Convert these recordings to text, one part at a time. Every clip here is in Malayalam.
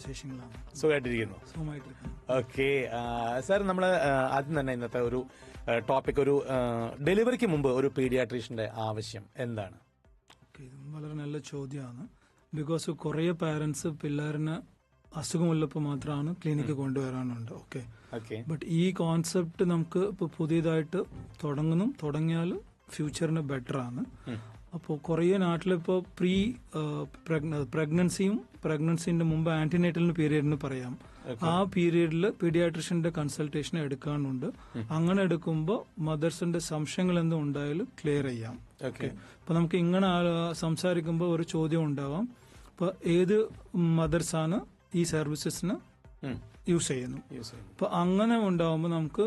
വിശേഷങ്ങളാണ്. സുഖമായിട്ടിരിക്കുന്നു. സുഖമായിട്ടിരിക്കുന്നു. ഓക്കെ സാർ നമ്മൾ ആദ്യം തന്നെ ഇന്നത്തെ ഒരു ടോപ്പിക് ഒരു ഡെലിവറിക്ക് മുമ്പ് ഒരു പീഡിയാട്രീഷ്യന്റെ ആവശ്യം എന്താണ്? ഓക്കെ ഇത് വളരെ നല്ല ചോദ്യമാണ്. ബിക്കോസ് കുറേ പാരൻസ് പിള്ളേരിന് അസുഖമുള്ളപ്പോൾ മാത്രമാണ് ക്ലിനിക്ക് കൊണ്ടുവരാനുണ്ട്. ഓക്കെ. ഓക്കെ. ബട്ട് ഈ കോൺസെപ്റ്റ് നമുക്ക് ഇപ്പോൾ പുതിയതായിട്ട് തുടങ്ങുന്നു. തുടങ്ങിയാൽ ഫ്യൂച്ചറിന് ബെറ്റർ ആണ്. അപ്പോൾ കുറേ നാട്ടിലിപ്പോൾ പ്രീ പ്രഗ്നൻസിയും പ്രഗ്നൻസിന്റെ മുമ്പ് ആന്റിനേറ്റലിന് പീരീഡിന് പറയാം. ആ പീരീഡിൽ പീഡിയാട്രിഷ്യന്റെ കൺസൾട്ടേഷൻ എടുക്കാനുണ്ട്. അങ്ങനെ എടുക്കുമ്പോൾ മദേഴ്സിന്റെ സംശയങ്ങൾ എന്തും ഉണ്ടായാലും ക്ലിയർ ചെയ്യാം. ഓക്കെ. അപ്പൊ നമുക്ക് ഇങ്ങനെ സംസാരിക്കുമ്പോൾ ഒരു ചോദ്യം ഉണ്ടാവാം. ഇപ്പൊ ഏത് മദേഴ്സാണ് ഈ സർവീസസിന് യൂസ് ചെയ്യുന്നു? അപ്പൊ അങ്ങനെ ഉണ്ടാവുമ്പോൾ നമുക്ക്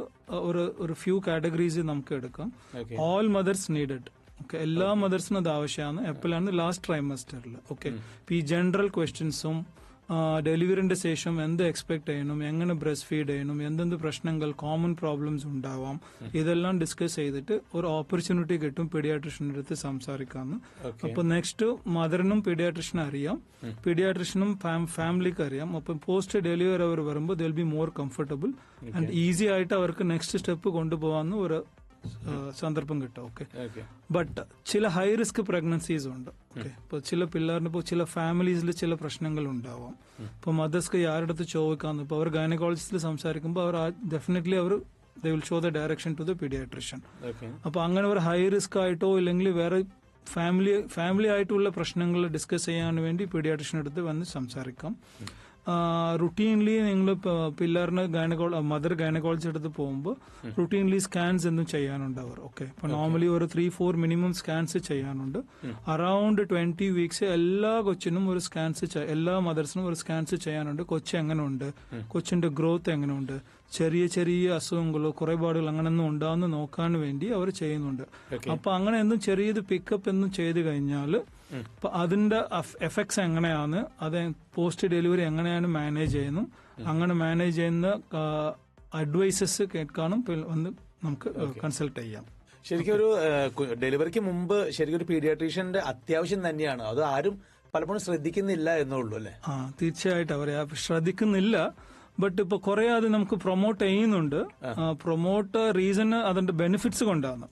ഒരു ഒരു ഫ്യൂ കാറ്റഗറീസ് നമുക്ക് എടുക്കാം. ഓൾ മദേഴ്സ് നീഡഡ് ഓക്കെ എല്ലാ മദേഴ്സിനും അത് ആവശ്യമാണ് എപ്പോഴാണ് ലാസ്റ്റ് ട്രൈമസ്റ്ററിൽ ഓക്കെ ഈ ജനറൽ ക്വസ്റ്റ്യൻസും ഡെലിവറിന്റെ ശേഷം എന്ത് എക്സ്പെക്ട് ചെയ്യണം എങ്ങനെ ബ്രസ്റ്റ് ഫീഡ് ചെയ്യണം എന്തെന്ത് പ്രശ്നങ്ങൾ കോമൺ പ്രോബ്ലംസ് ഉണ്ടാവാം ഇതെല്ലാം ഡിസ്കസ് ചെയ്തിട്ട് ഒരു ഓപ്പർച്യൂണിറ്റി കിട്ടും പീഡിയാട്രിഷ്യന്റെ അടുത്ത് സംസാരിക്കാമെന്ന് അപ്പൊ നെക്സ്റ്റ് മദറിനും പീഡിയാട്രിഷ്യനും അറിയാം പീഡിയാട്രിഷ്യനും ഫാമിലിക്ക് അറിയാം അപ്പൊ പോസ്റ്റ് ഡെലിവറി അവർ വരുമ്പോൾ they'll be more comfortable and easy ആയിട്ട് അവർക്ക് നെക്സ്റ്റ് സ്റ്റെപ്പ് കൊണ്ടുപോകാമെന്ന് ഒരു സന്ദർഭം കിട്ടും. ഓക്കെ ബട്ട് ചില ഹൈ റിസ്ക് പ്രഗ്നൻസീസ് ഉണ്ട്. ഓക്കെ ഇപ്പൊ ചില പിള്ളേരിന് ഇപ്പോൾ ചില ഫാമിലീസിൽ ചില പ്രശ്നങ്ങൾ ഉണ്ടാവാം. ഇപ്പൊ മദേഴ്സ്ക്ക് ആരുടെ അടുത്ത് ചോദിക്കാന്ന് ഇപ്പൊ അവർ ഗൈനക്കോളജിസ്റ്റിൽ സംസാരിക്കുമ്പോൾ അവർ definitely our they will show the direction to the paediatrician okay അപ്പൊ അങ്ങനെ ഒരു ഹൈ റിസ്ക് ആയിട്ടോ ഇല്ലെങ്കിൽ വേറെ ഫാമിലി ഫാമിലി ആയിട്ടുള്ള പ്രശ്നങ്ങൾ ഡിസ്കസ് ചെയ്യാൻ വേണ്ടി പീഡിയാട്രിഷ്യൻ അടുത്ത് വന്ന് സംസാരിക്കാം. റുട്ടീൻലി നിങ്ങൾ പിള്ളേറിന് ഗൈനക്കോൾ മദർ ഗൈനക്കോളജി അടുത്ത് പോകുമ്പോൾ റുട്ടീൻലി സ്കാൻസ് എന്നും ചെയ്യാനുണ്ട് അവർ ഓക്കെ ഇപ്പൊ നോർമലി ഒരു ത്രീ ഫോർ മിനിമം സ്കാൻസ് ചെയ്യാനുണ്ട്. അറൌണ്ട് ട്വന്റി വീക്സ് എല്ലാ കൊച്ചിനും ഒരു സ്കാൻസ് എല്ലാ മദർസിനും ഒരു സ്കാൻസ് ചെയ്യാനുണ്ട്. കൊച്ചു എങ്ങനെയുണ്ട് കൊച്ചിന്റെ ഗ്രോത്ത് എങ്ങനെയുണ്ട് ചെറിയ ചെറിയ അസുഖങ്ങളോ കുറേപാടുകൾ അങ്ങനെയൊന്നും ഉണ്ടാവുന്ന നോക്കാൻ വേണ്ടി അവർ ചെയ്യുന്നുണ്ട്. അപ്പൊ അങ്ങനെ എന്തും ചെറിയത് പിക്കപ്പ് എന്നും ചെയ്ത് കഴിഞ്ഞാൽ അപ്പൊ അതിന്റെ എഫക്ട്സ് എങ്ങനെയാണ്? അത് പോസ്റ്റ് ഡെലിവറി എങ്ങനെയാണ് മാനേജ് ചെയ്യുന്നു? അങ്ങനെ മാനേജ് ചെയ്യുന്ന അഡ്വൈസസ് കേൾക്കാനും വന്ന് നമുക്ക് കൺസൾട്ട് ചെയ്യാം. ശരിക്കും ഒരു ഡെലിവറിക്ക് മുമ്പ് ശരിക്കും ഒരു പീഡിയാട്രീഷ്യന്റെ അത്യാവശ്യം തന്നെയാണ്. അത് ആരും പലപ്പോഴും ശ്രദ്ധിക്കുന്നില്ല എന്നുള്ളൂ അല്ലേ? ആ തീർച്ചയായിട്ടും അവരെ ശ്രദ്ധിക്കുന്നില്ല. ബട്ട് ഇപ്പൊ കുറെ അത് നമുക്ക് പ്രൊമോട്ട് ചെയ്യുന്നുണ്ട്. പ്രൊമോട്ട് റീസൺ അതിന്റെ ബെനിഫിറ്റ്സ് കൊണ്ടാണ്.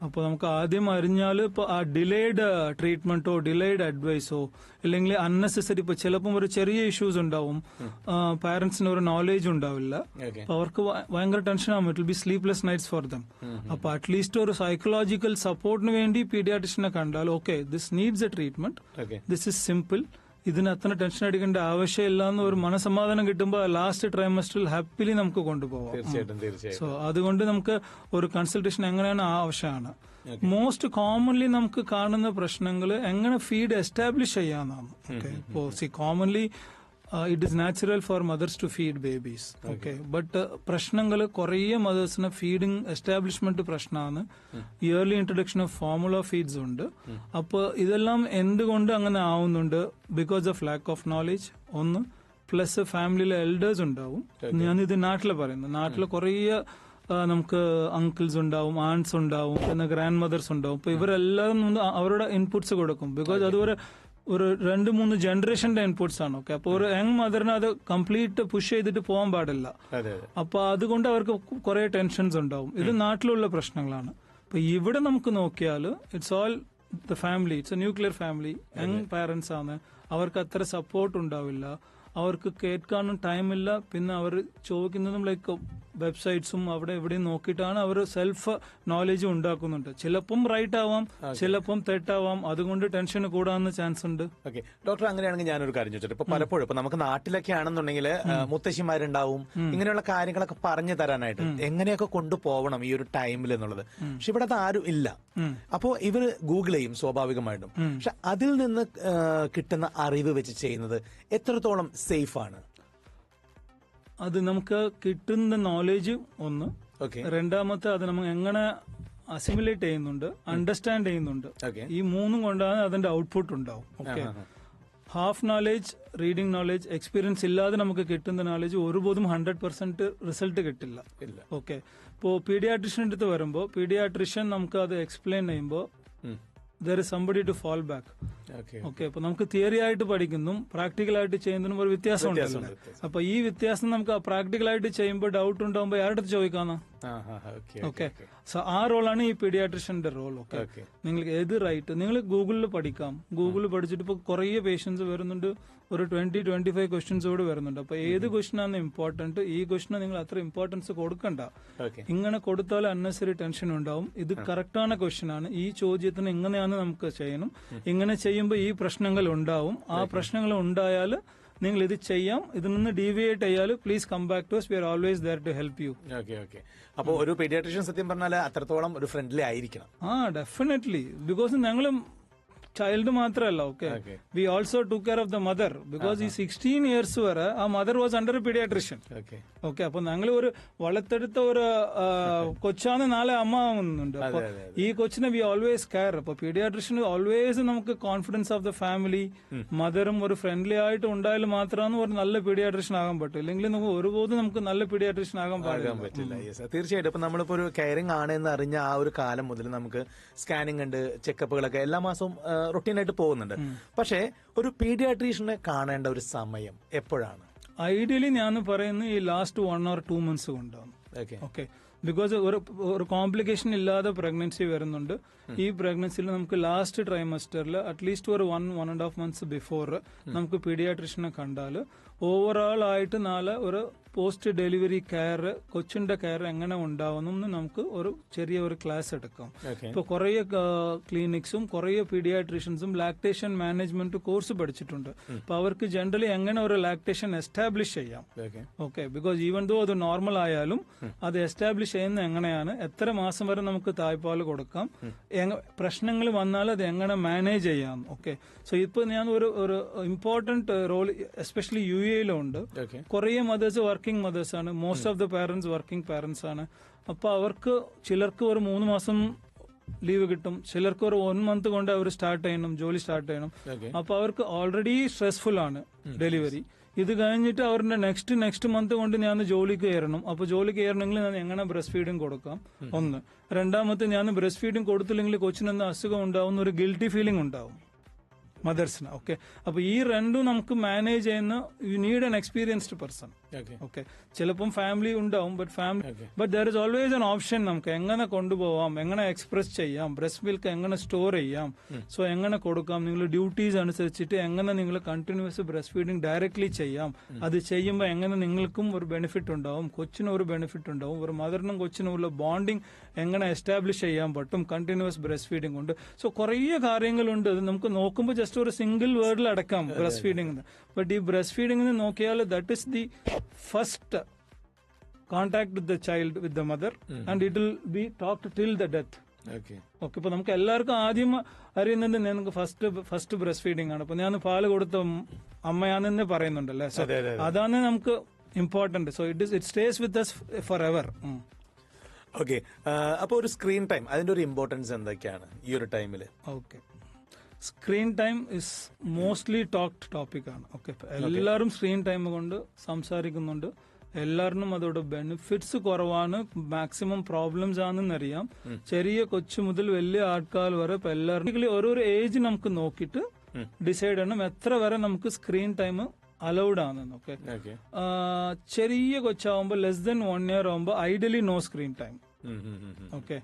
അപ്പൊ നമുക്ക് ആദ്യം അറിഞ്ഞാൽ ഇപ്പൊ ആ ഡിലേഡ് ട്രീറ്റ്മെന്റോ ഡിലേഡ് അഡ്വൈസോ ഇല്ലെങ്കിൽ അൺനെസസറി ഇപ്പൊ ചിലപ്പം ഒരു ചെറിയ ഇഷ്യൂസ് ഉണ്ടാവും. പാരന്റ്സിന് ഒരു നോളേജ് ഉണ്ടാവില്ല. ഓക്കെ അപ്പൊ അവർക്ക് ഭയങ്കര ടെൻഷൻ ആവും. It be sleepless nights for them അപ്പൊ അറ്റ്ലീസ്റ്റ് ഒരു സൈക്കോളജിക്കൽ സപ്പോർട്ടിന് വേണ്ടി പീഡിയാട്രിഷനെ കണ്ടാൽ okay this needs a treatment this is simple ഇതിന് അത്ര ടെൻഷൻ അടിക്കേണ്ട ആവശ്യമില്ല എന്ന് ഒരു മനസമാധാനം കിട്ടുമ്പോൾ ലാസ്റ്റ് ട്രൈമസ്റ്ററിൽ ഹാപ്പിലി നമുക്ക് കൊണ്ടുപോകാം തീർച്ചയായിട്ടും തീർച്ചയായിട്ടും. സോ അതുകൊണ്ട് നമുക്ക് ഒരു കൺസൾട്ടേഷൻ എങ്ങനെയാണ് ആവശ്യമാണ്. മോസ്റ്റ് കോമൺലി നമുക്ക് കാണുന്ന പ്രശ്നങ്ങൾ എങ്ങനെ ഫീഡ് എസ്റ്റാബ്ലിഷ് ചെയ്യാന്നാണ്. ഓക്കെ ഇപ്പോൾ see commonly it is natural for mothers to feed babies okay but പ്രശ്നങ്ങൾ കുറേ മദേഴ്സിന് ഫീഡിങ് എസ്റ്റാബ്ലിഷ്മെന്റ് പ്രശ്നമാണ് early introduction of formula feeds ഉണ്ട്. അപ്പോൾ ഇതെല്ലാം എന്തുകൊണ്ട് അങ്ങനെ ആവുന്നുണ്ട്? Because of lack of knowledge ഒന്ന് പ്ലസ് ഫാമിലിയിലെ എൽഡേഴ്സ് ഉണ്ടാവും. ഞാനിത് നാട്ടിൽ പറയുന്നത് നാട്ടിൽ കുറേ നമുക്ക് അങ്കിൾസ് ഉണ്ടാവും ആൺസ് ഉണ്ടാവും പിന്നെ ഗ്രാൻഡ് മദേഴ്സ് ഉണ്ടാവും അപ്പൊ ഇവരെല്ലാം അവരുടെ ഇൻപുട്സ് കൊടുക്കും. ബിക്കോസ് അത്. ഒരു രണ്ട് മൂന്ന് ജനറേഷന്റെ ഇൻപുട്സ് ആണ് ഓക്കെ അപ്പോൾ ഒരു യങ് മദറിനെ അത് കംപ്ലീറ്റ് പുഷ് ചെയ്തിട്ട് പോകാൻ പാടില്ല. അപ്പൊ അതുകൊണ്ട് അവർക്ക് കുറെ ടെൻഷൻസ് ഉണ്ടാവും. ഇത് നാട്ടിലുള്ള പ്രശ്നങ്ങളാണ്. അപ്പൊ ഇവിടെ നമുക്ക് നോക്കിയാൽ it's all the family it's a nuclear family young parents ആണ്. അവർക്ക് അത്ര സപ്പോർട്ട് ഉണ്ടാവില്ല. അവർക്ക് കേൾക്കാനും ടൈമില്ല പിന്നെ അവർ ചോദിക്കുന്നതും ലൈക്ക് വെബ്സൈറ്റ്സും അവിടെ എവിടെയും നോക്കിയിട്ടാണ് അവർ സെൽഫ് നോളജ് ഉണ്ടാക്കുന്നുണ്ട്. ചിലപ്പം റൈറ്റ് ആവാം ചിലപ്പം തെറ്റാവാം. അതുകൊണ്ട് ടെൻഷൻ കൂടാവുന്ന ചാൻസ് ഉണ്ട്. ഓക്കെ ഡോക്ടർ അങ്ങനെയാണെങ്കിൽ ഞാനൊരു കാര്യം ചോദിച്ചോട്ടെ. ഇപ്പൊ പലപ്പോഴും ഇപ്പൊ നമുക്ക് നാട്ടിലൊക്കെ ആണെന്നുണ്ടെങ്കിൽ മുത്തശ്ശിമാരുണ്ടാവും. ഇങ്ങനെയുള്ള കാര്യങ്ങളൊക്കെ പറഞ്ഞു തരാനായിട്ട് എങ്ങനെയൊക്കെ കൊണ്ടുപോകണം ഈ ഒരു ടൈമിൽ എന്നുള്ളത്. പക്ഷെ ഇവിടെ അത് ആരും ഇല്ല. അപ്പോ ഇവർ ഗൂഗിൾ ചെയ്യും സ്വാഭാവികമായിട്ടും. പക്ഷെ അതിൽ നിന്ന് കിട്ടുന്ന അറിവ് വെച്ച് ചെയ്യുന്നത് എത്രത്തോളം സേഫ് ആണ്? അത് നമുക്ക് കിട്ടുന്ന നോളേജ് ഒന്ന്. രണ്ടാമത്തെ അത് നമ്മൾ എങ്ങനെ അസിമുലേറ്റ് ചെയ്യുന്നുണ്ട് അണ്ടർസ്റ്റാൻഡ് ചെയ്യുന്നുണ്ട്. ഈ മൂന്നും കൊണ്ടാണ് അതിന്റെ ഔട്ട്പുട്ട് ഉണ്ടാവും. Okay half knowledge reading knowledge experience ഇല്ലാതെ നമുക്ക് കിട്ടുന്ന നോളേജ് ഒരുപോലും ഹൺഡ്രഡ് പെർസെന്റ് റിസൾട്ട് കിട്ടില്ല. ഓക്കെ ഇപ്പോൾ പീഡിയാട്രിഷ്യൻ അടുത്ത് വരുമ്പോൾ പീഡിയാട്രിഷ്യൻ നമുക്ക് അത് എക്സ്പ്ലെയിൻ ചെയ്യുമ്പോൾ. There is somebody to fall back okay അപ്പൊ നമുക്ക് തിയറി ആയിട്ട് പഠിക്കുന്നതും പ്രാക്ടിക്കൽ ആയിട്ട് ചെയ്യുന്നതിനും ഒരു വ്യത്യാസം ഉണ്ടല്ലോ. അപ്പൊ ഈ വ്യത്യാസം നമുക്ക് പ്രാക്ടിക്കൽ ആയിട്ട് ചെയ്യുമ്പോൾ ഡൗട്ട് ഉണ്ടാകുമ്പോൾ ആരുടെ അടുത്ത് ചോദിക്കാന്നാ ഓക്കെ സോ ആ റോളാണ് ഈ പീഡിയാട്രിഷ്യന്റെ റോൾ ഓക്കെ നിങ്ങൾക്ക് ഏത് റൈറ്റ് നിങ്ങൾ ഗൂഗിളിൽ പഠിക്കാം. ഗൂഗിളിൽ പഠിച്ചിട്ട് ഇപ്പൊ കുറേ പേഷ്യൻസ് വരുന്നുണ്ട്. ഒരു ട്വന്റി ട്വന്റി ഫൈവ് ക്വസ്റ്റ്യൻസ് കൂടെ വരുന്നുണ്ട്. അപ്പൊ ഏത് ക്വസ്റ്റനാണ് ഇമ്പോർട്ടന്റ് ഈ ക്വസ്റ്റിന് നിങ്ങൾ അത്ര ഇമ്പോർട്ടൻസ് കൊടുക്കണ്ട. ഇങ്ങനെ കൊടുത്താൽ അന്നസറി ടെൻഷൻ ഉണ്ടാവും. ഇത് കറക്റ്റാണ് ക്വസ്റ്റ്യൻ ആണ് ഈ ചോദ്യത്തിന് എങ്ങനെയാണ് നമുക്ക് ചെയ്യണം? ഇങ്ങനെ ചെയ്യുമ്പോൾ ഈ പ്രശ്നങ്ങൾ ഉണ്ടാവും. ആ പ്രശ്നങ്ങൾ ഉണ്ടായാൽ നിങ്ങൾ ഇത് ചെയ്യാം. ഇതിൽ നിന്ന് deviate ചെയ്യാൽ please come back to we are always there to help you okay okay അപ്പോൾ ഒരു പീഡിയാട്രീഷ്യൻ സത്യം പറഞ്ഞാൽ അത്രത്തോളം ഒരു ഫ്രണ്ട്ലി ആയിരിക്കണം. ആ ഡെഫിനറ്റ്ലി ബിക്കോസ് ഞങ്ങളും ചൈൽഡ് മാത്രമല്ല okay. We also to care of the mother because ഈ സിക്സ്റ്റീൻ ഇയേഴ്സ് വരെ ആ mother was under paediatrician okay അപ്പൊ ഞങ്ങൾ ഒരു വളർത്തെടുത്ത ഒരു കൊച്ചാണ് നാളെ അമ്മ ആവുന്നുണ്ട്. അപ്പൊ ഈ കൊച്ചിനെ വി ഓൾവേസ് കെയർ അപ്പൊ പീഡിയാട്രിഷ്യൻ ഓൾവേസ് നമുക്ക് കോൺഫിഡൻസ് ഓഫ് ദ ഫാമിലി മദറും ഒരു ഫ്രണ്ട്ലി ആയിട്ട് ഉണ്ടായാൽ മാത്രമാണ് ഒരു നല്ല പീഡിയാട്രിഷ്യൻ ആകാൻ പറ്റും. ഇല്ലെങ്കിൽ നമുക്ക് ഒരുപോലും നമുക്ക് നല്ല പീഡിയാട്രിഷ്യൻ ആകാൻ പറ്റില്ല. തീർച്ചയായിട്ടും. ഇപ്പൊ നമ്മളിപ്പോ ഒരു കെയറിംഗ് ആണ് എന്ന് അറിഞ്ഞ ആ ഒരു കാലം മുതൽ നമുക്ക് സ്കാനിങ് ഉണ്ട് ചെക്കപ്പുകളൊക്കെ എല്ലാ മാസവും റൊട്ടീൻ ആയിട്ട് പോകുന്നുണ്ട് പക്ഷേ ഒരു പീഡിയാട്രീഷ്യനെ കാണേണ്ട ഒരു സമയം എപ്പോഴാണ്? ഐഡിയലി ഞാൻ പറയുന്നത് ഈ last one or two months കൊണ്ടാണ്. ഓക്കെ ബിക്കോസ് ഒരു ഒരു കോംപ്ലിക്കേഷൻ ഇല്ലാതെ പ്രഗ്നൻസി വരുന്നുണ്ട്. ഈ പ്രഗ്നൻസിയിൽ നമുക്ക് ലാസ്റ്റ് ട്രൈമസ്റ്ററിൽ അറ്റ്ലീസ്റ്റ് ഒരു one one and half months before നമുക്ക് പീഡിയാട്രീഷ്യനെ കണ്ടാൽ ഓവറോൾ ആയിട്ട് നാളെ ഒരു പോസ്റ്റ് ഡെലിവറി കെയർ കൊച്ചിന്റെ കെയർ എങ്ങനെ ഉണ്ടാവുന്നു എന്ന് നമുക്ക് ഒരു ചെറിയ ഒരു ക്ലാസ് എടുക്കാം. ഇപ്പൊ കുറേ ക്ലിനിക്സും കുറേ പീഡിയാട്രീഷ്യൻസും ലാക്ടേഷൻ മാനേജ്മെന്റ് കോഴ്സ് പഠിച്ചിട്ടുണ്ട്. അപ്പൊ അവർക്ക് ജനറലി എങ്ങനെ ഒരു ലാക്ടേഷൻ എസ്റ്റാബ്ലിഷ് ചെയ്യാം? ഓക്കെ. ബിക്കോസ് ഈവൻ ദോ അത് നോർമൽ ആയാലും അത് എസ്റ്റാബ്ലിഷ് ചെയ്യുന്ന എങ്ങനെയാണ്? എത്ര മാസം വരെ നമുക്ക് തായ്പാൽ കൊടുക്കാം? പ്രശ്നങ്ങൾ വന്നാൽ അത് എങ്ങനെ മാനേജ് ചെയ്യാം? ഓക്കെ. സോ ഇപ്പൊ ഞാൻ ഒരു ഒരു ഇമ്പോർട്ടന്റ് റോൾ എസ്പെഷ്യലി യു എയിലുണ്ട് കുറേ മദേഴ്സ് വർക്കിംഗ് മദേഴ്സ് ആണ്. Most of the parents working parents ആണ്. അപ്പൊ അവർക്ക് ചിലർക്ക് ഒരു മൂന്ന് മാസം ലീവ് കിട്ടും. ചിലർക്ക് ഒരു വൺ മന്ത് കൊണ്ട് അവർ സ്റ്റാർട്ട് ചെയ്യണം ജോലി സ്റ്റാർട്ട് ചെയ്യണം. അപ്പൊ അവർക്ക് ഓൾറെഡി സ്ട്രെസ്ഫുൾ ആണ് ഡെലിവറി ഇത് കഴിഞ്ഞിട്ട് അവരുടെ നെക്സ്റ്റ് നെക്സ്റ്റ് മന്ത് കൊണ്ട് ഞാൻ ജോലിക്ക് കയറണം. അപ്പൊ ജോലിക്ക് കയറണമെങ്കിൽ ഞാൻ എങ്ങനെ ബ്രസ്റ്റ് ഫീഡിങ് കൊടുക്കാം ഒന്ന്. രണ്ടാമത്തെ ഞാൻ ബ്രസ്റ്റ് ഫീഡിങ് കൊടുത്തില്ലെങ്കിൽ കൊച്ചിനൊന്നും അസുഖം ഉണ്ടാവും ഒരു ഗിൽറ്റി ഫീലിംഗ് ഉണ്ടാവും. മദേഴ്സിന് ഓക്കെ അപ്പൊ ഈ രണ്ടും നമുക്ക് മാനേജ് ചെയ്യുന്ന you need an experienced person okay okay ചിലപ്പം ഫാമിലി ഉണ്ടാവും but family but there is always an option നമുക്ക് എങ്ങനെ കൊണ്ടുപോവാം എങ്ങനെ എക്സ്പ്രസ് ചെയ്യാം ബ്രസ്റ്റ് മിൽക്ക് എങ്ങനെ സ്റ്റോർ ചെയ്യാം സോ എങ്ങനെ കൊടുക്കാം നിങ്ങൾ ഡ്യൂട്ടീസ് അനുസരിച്ചിട്ട് എങ്ങനെ നിങ്ങൾ കണ്ടിന്യൂസ് ബ്രസ്റ്റ് ഫീഡിങ് ഡയറക്ട്ലി ചെയ്യാം അത് ചെയ്യുമ്പോൾ എങ്ങനെ നിങ്ങൾക്കും ഒരു ബെനിഫിറ്റ് ഉണ്ടാവും കൊച്ചിനും ഒരു ബെനിഫിറ്റ് ഉണ്ടാവും ഒരു മദറിനും കൊച്ചിനും ഉള്ള ബോണ്ടിങ് എങ്ങനെ എസ്റ്റാബ്ലിഷ് ചെയ്യാൻ പറ്റും കണ്ടിന്യൂസ് ബ്രസ്റ്റ് ഫീഡിങ് കൊണ്ട്. സോ കുറേ കാര്യങ്ങളുണ്ട് അത് നമുക്ക് നോക്കുമ്പോൾ ജസ്റ്റ് ഒരു സിംഗിൾ വേർഡിൽ അടക്കാം ബ്രസ്റ്റ് ഫീഡിംഗ് ബട്ട് ഈ ബ്രസ്റ്റ് ഫീഡിംഗ് നോക്കിയാൽ that is the first contact with the child with the mother and it will be talked till the death okay ഇപ്പൊ നമുക്ക് എല്ലാവർക്കും ആദ്യം അറിയുന്നത് നിങ്ങൾക്ക് ഫസ്റ്റ് ഫസ്റ്റ് ബ്രസ്റ്റ് ഫീഡിംഗ് ആണ്. അപ്പൊ ഞാൻ പാൽ കൊടുത്ത അമ്മയാണെന്ന് പറയുന്നുണ്ടല്ലേ? സോ അതെ, അതെ, അതാണ് നമുക്ക് important so it is it stays with us for ever okay അപ്പൊ ഒരു സ്ക്രീൻ ടൈം അതിന്റെ ഒരു ഇമ്പോർട്ടൻസ് എന്തൊക്കെയാണ് ഈ ഒരു ടൈമിൽ okay screen time is mostly talked topic ആണ്. ഓക്കെ എല്ലാവരും സ്ക്രീൻ ടൈം കൊണ്ട് സംസാരിക്കുന്നുണ്ട്. എല്ലാവരിനും അതോടെ ബെനിഫിറ്റ്സ് കുറവാണ് മാക്സിമം പ്രോബ്ലംസ് ആണെന്നറിയാം ചെറിയ കൊച്ചു മുതൽ വലിയ ആൾക്കാർ വരെ ഇപ്പൊ എല്ലാവരും ഓരോരോ ഏജ് നമുക്ക് നോക്കിയിട്ട് ഡിസൈഡ് ചെയ്യണം എത്ര വരെ നമുക്ക് സ്ക്രീൻ ടൈം അലൗഡ് ആണെന്ന് ഓക്കെ ചെറിയ കൊച്ചാവുമ്പോൾ ലെസ് ദൻ വൺ ഇയർ ആവുമ്പോൾ ideally no screen time okay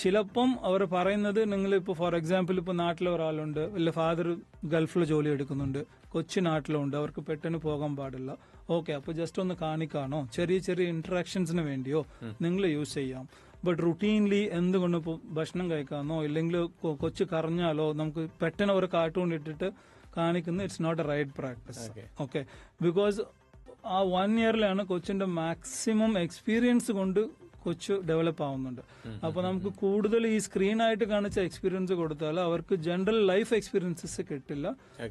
ചിലപ്പം അവർ പറയുന്നത് നിങ്ങൾ ഇപ്പോൾ ഫോർ എക്സാമ്പിൾ ഇപ്പോൾ നാട്ടിലെ ഒരാളുണ്ട് വല്ല ഫാദർ ഗൾഫിൽ ജോലി എടുക്കുന്നുണ്ട് കൊച്ചു നാട്ടിലുണ്ട് അവർക്ക് പെട്ടെന്ന് പോകാൻ പാടില്ല. ഓക്കെ അപ്പൊ ജസ്റ്റ് ഒന്ന് കാണിക്കാനോ ചെറിയ ചെറിയ ഇന്ററാക്ഷൻസിന് വേണ്ടിയോ നിങ്ങൾ യൂസ് ചെയ്യാം. ബട്ട് റുട്ടീൻലി എന്തുകൊണ്ട് ഇപ്പോൾ ഭക്ഷണം കഴിക്കാനോ ഇല്ലെങ്കിൽ കൊച്ചു കറഞ്ഞാലോ നമുക്ക് പെട്ടെന്ന് ഒരു കാർട്ടൂൺ ഇട്ടിട്ട് കാണിക്കുന്ന it's not a right practice. Okay because ആ വൺ ഇയറിലാണ് കൊച്ചിന്റെ മാക്സിമം എക്സ്പീരിയൻസ് കൊണ്ട് കൊച്ചു ഡെവലപ്പ് ആവുന്നുണ്ട്. അപ്പൊ നമുക്ക് കൂടുതൽ ഈ സ്ക്രീൻ ആയിട്ട് കാണിച്ച എക്സ്പീരിയൻസ് കൊടുത്താൽ അവർക്ക് ജനറൽ ലൈഫ് എക്സ്പീരിയൻസസ് കിട്ടില്ല.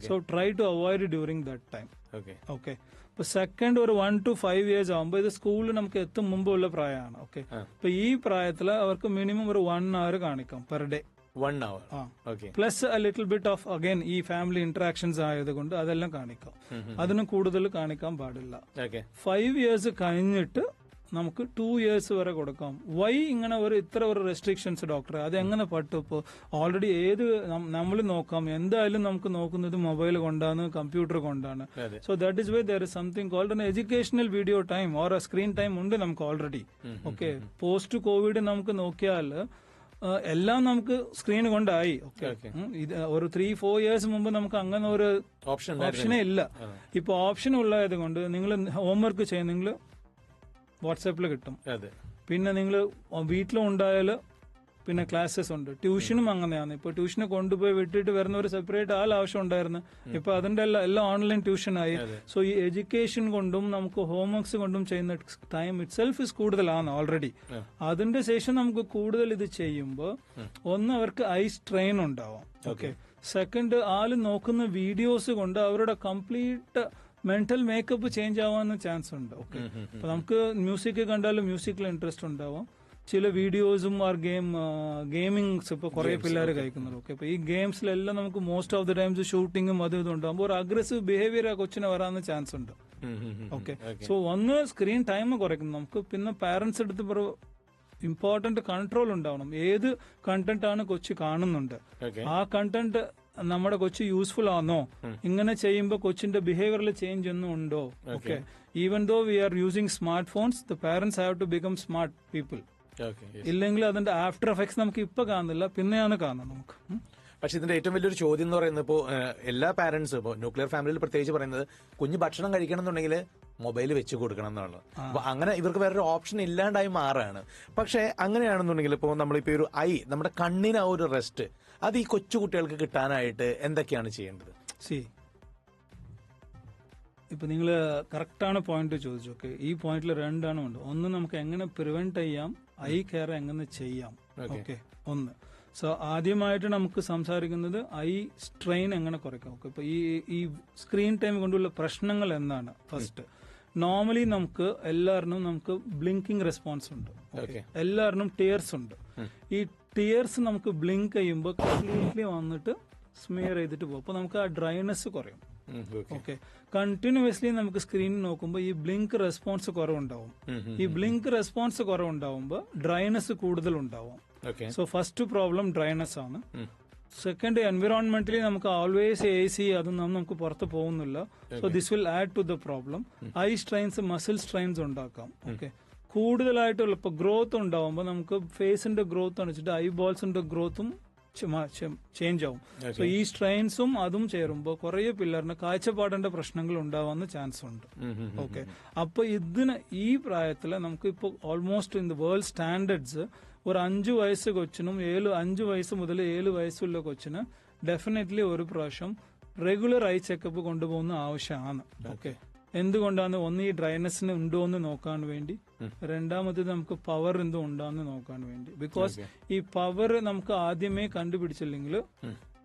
So try to avoid during that time okay okay ഇപ്പൊ സെക്കൻഡ് ഒരു വൺ ടു ഫൈവ് ഇയേഴ്സ് ആകുമ്പോൾ ഇത് സ്കൂളിൽ നമുക്ക് എത്തും മുമ്പുള്ള പ്രായമാണ്. ഓക്കെ. അപ്പൊ ഈ പ്രായത്തിൽ അവർക്ക് മിനിമം ഒരു വൺ അവർ കാണിക്കാം per day one hour plus a little bit of again ഈ ഫാമിലി ഇന്ററാക്ഷൻസ് ആയതുകൊണ്ട് അതെല്ലാം കാണിക്കാം. അതിനും കൂടുതൽ കാണിക്കാൻ പാടില്ല. ഫൈവ് ഇയേഴ്സ് കഴിഞ്ഞിട്ട് നമുക്ക് ടു ഇയേഴ്സ് വരെ കൊടുക്കാം. വൈ ഇങ്ങനെ ഒരു ഇത്ര ഒരു റെസ്ട്രിക്ഷൻസ് ഡോക്ടർ അത് എങ്ങനെ പറ്റും ഇപ്പോൾ ഓൾറെഡി ഏത് നമ്മൾ നോക്കാം. എന്തായാലും നമുക്ക് നോക്കുന്നത് മൊബൈൽ കൊണ്ടാണ് കമ്പ്യൂട്ടർ കൊണ്ടാണ്. So that is why there is something called educational video time or screen time ഉണ്ട് നമുക്ക് ഓൾറെഡി ഓക്കെ പോസ്റ്റ് കോവിഡ് നമുക്ക് നോക്കിയാൽ എല്ലാം നമുക്ക് സ്ക്രീൻ കൊണ്ടായി. ഓക്കെ. ഇത് ഒരു ത്രീ ഫോർ ഇയേഴ്സ് മുമ്പ് നമുക്ക് അങ്ങനെ ഒരു ഓപ്ഷൻ ഓപ്ഷനേ ഇല്ല. ഇപ്പൊ ഓപ്ഷൻ ഉള്ളത് കൊണ്ട് നിങ്ങൾ ഹോംവർക്ക് ചെയ്യും നിങ്ങൾ വാട്സാപ്പിൽ കിട്ടും. അതെ. പിന്നെ നിങ്ങൾ വീട്ടിലുണ്ടായാൽ പിന്നെ ക്ലാസ്സസ് ഉണ്ട്. ട്യൂഷനും അങ്ങനെയാണ്. ഇപ്പൊ ട്യൂഷന് കൊണ്ടുപോയി വിട്ടിട്ട് വരുന്ന ഒരു സെപ്പറേറ്റ് ആൾ ആവശ്യം ഉണ്ടായിരുന്നു. ഇപ്പൊ അതിന്റെ എല്ലാം എല്ലാം ഓൺലൈൻ ട്യൂഷൻ ആയി. സോ ഈ എഡ്യൂക്കേഷൻ കൊണ്ടും നമുക്ക് ഹോംവർക്സ് കൊണ്ടും ചെയ്യുന്ന ടൈം ഇറ്റ് സെൽഫ് ഇസ് കൂടുതലാണ് ഓൾറെഡി അതിന്റെ ശേഷം നമുക്ക് കൂടുതൽ ഇത് ചെയ്യുമ്പോൾ ഒന്ന് അവർക്ക് ഐ സ്ട്രെയിൻ ഉണ്ടാവും. ഓക്കെ. സെക്കൻഡ് ആൾ നോക്കുന്ന വീഡിയോസ് കൊണ്ട് അവരുടെ കംപ്ലീറ്റ് മെന്റൽ മേക്കപ്പ് ചേഞ്ച് ആവാൻ ചാൻസ് ഉണ്ട്. ഓക്കെ അപ്പൊ നമുക്ക് മ്യൂസിക് കണ്ടാലും മ്യൂസിക്കിൽ ഇൻട്രസ്റ്റ് ഉണ്ടാവാം. ചില വീഡിയോസും ആർ ഗെയിം ഗെയിമിങ്സ് ഇപ്പൊ കുറെ പിള്ളേർ കഴിക്കുന്നുണ്ട്. ഓക്കെ അപ്പൊ ഈ ഗെയിംസിലെല്ലാം നമുക്ക് മോസ്റ്റ് ഓഫ് ദി ടൈംസ് ഷൂട്ടിങ്ങും അതും ഇതും ഉണ്ടാകുമ്പോൾ ഒരു അഗ്രസീവ് ബിഹേവിയർ ആ കൊച്ചിന് വരാൻ ചാൻസ് ഉണ്ട്. ഓക്കെ സോ ഒന്ന് സ്ക്രീൻ ടൈം കുറയ്ക്കുന്നു നമുക്ക് പിന്നെ പാരന്റ്സ് എടുത്ത് ഇമ്പോർട്ടന്റ് കൺട്രോൾ ഉണ്ടാവണം. ഏത് കണ്ടന്റ് ആണ് കൊച്ചു കാണുന്നുണ്ട്. ആ കണ്ടന്റ് നമ്മുടെ കൊച്ചു യൂസ്ഫുൾ ആണോ ഇങ്ങനെ ചെയ്യുമ്പോൾ കൊച്ചിന്റെ ബിഹേവിയറിൽ ചേഞ്ച് ഒന്നും ഉണ്ടോ? Okay even though we are using smart phones the parents have to become smart people ഇല്ലെങ്കിൽ അതിന്റെ ആഫ്റ്റർ എഫക്ട്സ് നമുക്ക് ഇപ്പൊ കാണുന്നില്ല പിന്നെയാണ് കാണുന്നത് നമുക്ക്. പക്ഷെ ഇതിന്റെ ഏറ്റവും വലിയൊരു ചോദ്യം എന്ന് പറയുന്നത് ഇപ്പോൾ എല്ലാ പാരന്റ്സ് ഇപ്പോൾ ന്യൂക്ലിയർ ഫാമിലിയിൽ പ്രത്യേകിച്ച് പറയുന്നത് കുഞ്ഞ് ഭക്ഷണം കഴിക്കണം എന്നുണ്ടെങ്കിൽ മൊബൈൽ വെച്ച് കൊടുക്കണം എന്നുള്ളത്. അപ്പൊ അങ്ങനെ ഇവർക്ക് വേറൊരു ഓപ്ഷൻ ഇല്ലാണ്ടായി മാറാണ്. പക്ഷെ അങ്ങനെയാണെന്നുണ്ടെങ്കിൽ ഇപ്പോൾ നമ്മളിപ്പോ ഒരു ഐ നമ്മുടെ കണ്ണിന് ആ ഒരു റെസ്റ്റ് അത് ഈ കൊച്ചുകുട്ടികൾക്ക് കിട്ടാനായിട്ട് എന്തൊക്കെയാണ് ചെയ്യേണ്ടത്? സി ഇപ്പൊ നിങ്ങൾ കറക്റ്റാണ് പോയിന്റ് ചോദിച്ചു ഓക്കെ ഈ പോയിന്റിൽ രണ്ടാണ് ഉണ്ട്. ഒന്ന് നമുക്ക് എങ്ങനെ പ്രിവെന്റ് ചെയ്യാം ഐ കെയർ എങ്ങനെ ചെയ്യാം? ഓക്കെ. ഒന്ന്. സോ ആദ്യമായിട്ട് നമുക്ക് സംസാരിക്കുന്നത് ഐ സ്ട്രെയിൻ എങ്ങനെ കുറയ്ക്കാം? ഓക്കെ ഇപ്പൊ ഈ ഈ സ്ക്രീൻ ടൈം കൊണ്ടുള്ള പ്രശ്നങ്ങൾ എന്താണ്? ഫസ്റ്റ് നോർമലി നമുക്ക് എല്ലാവരിനും നമുക്ക് ബ്ലിങ്കിങ് റെസ്പോൺസ് ഉണ്ട്. എല്ലാവരിനും ടിയേഴ്സ് ഉണ്ട്. ഈ ടിയേഴ്സ് നമുക്ക് ബ്ലിങ്ക് ചെയ്യുമ്പോൾ കംപ്ലീറ്റ്ലി വന്നിട്ട് സ്മിയർ ചെയ്തിട്ട് പോകും. അപ്പോൾ നമുക്ക് ആ ഡ്രൈനെസ് കുറയും. ഓക്കെ കണ്ടിന്യൂസ്ലി നമുക്ക് സ്ക്രീനിൽ നോക്കുമ്പോൾ ഈ ബ്ലിങ്ക് റെസ്പോൺസ് കുറവുണ്ടാവും. ഈ ബ്ലിങ്ക് റെസ്പോൺസ് കുറവുണ്ടാവുമ്പോൾ ഡ്രൈനെസ് കൂടുതൽ ഉണ്ടാവും. സോ ഫസ്റ്റ് പ്രോബ്ലം ഡ്രൈനെസ് ആണ്. സെക്കൻഡ് എൻവിറോൺമെന്റലി നമുക്ക് ഓൾവേസ് എ സി അതൊന്നും നമുക്ക് പുറത്ത് പോകുന്നില്ല. So this will add to the problem eye strains muscle strains ഉണ്ടാക്കാം. ഓക്കെ കൂടുതലായിട്ടുള്ള ഇപ്പൊ ഗ്രോത്ത് ഉണ്ടാവുമ്പോൾ നമുക്ക് ഫേസിന്റെ ഗ്രോത്ത് എന്ന് വെച്ചിട്ട് ഐ ബോൾസിന്റെ ഗ്രോത്തും ചേഞ്ച് ആവും. സോ ഈ സ്ട്രെയിൻസും അതും ചേരുമ്പോൾ കുറേ പിള്ളേറിന് കാഴ്ചപ്പാടിന്റെ പ്രശ്നങ്ങൾ ഉണ്ടാവാൻ ചാൻസ് ഉണ്ട്. ഓക്കെ അപ്പൊ ഇതിന് ഈ പ്രായത്തിൽ നമുക്ക് ഇപ്പോൾ almost in the world standards ഒരു അഞ്ചു വയസ്സ് കൊച്ചിനും ഏഴ് അഞ്ചു വയസ്സ് മുതൽ ഏഴ് വയസ്സുള്ള കൊച്ചിന് ഡെഫിനറ്റ്ലി ഒരു പ്രാവശ്യം റെഗുലർ ഐ ചെക്കപ്പ് കൊണ്ടുപോകുന്ന ആവശ്യമാണ്. ഓക്കെ എന്തുകൊണ്ടാണ് ഒന്ന് ഈ ഡ്രൈനസിന് ഉണ്ടോ എന്ന് നോക്കാൻ വേണ്ടി രണ്ടാമത് നമുക്ക് പവർ എന്തോ ഉണ്ടോന്ന് നോക്കാൻ വേണ്ടി. ബിക്കോസ് ഈ പവർ നമുക്ക് ആദ്യമേ കണ്ടുപിടിച്ചില്ലെങ്കിൽ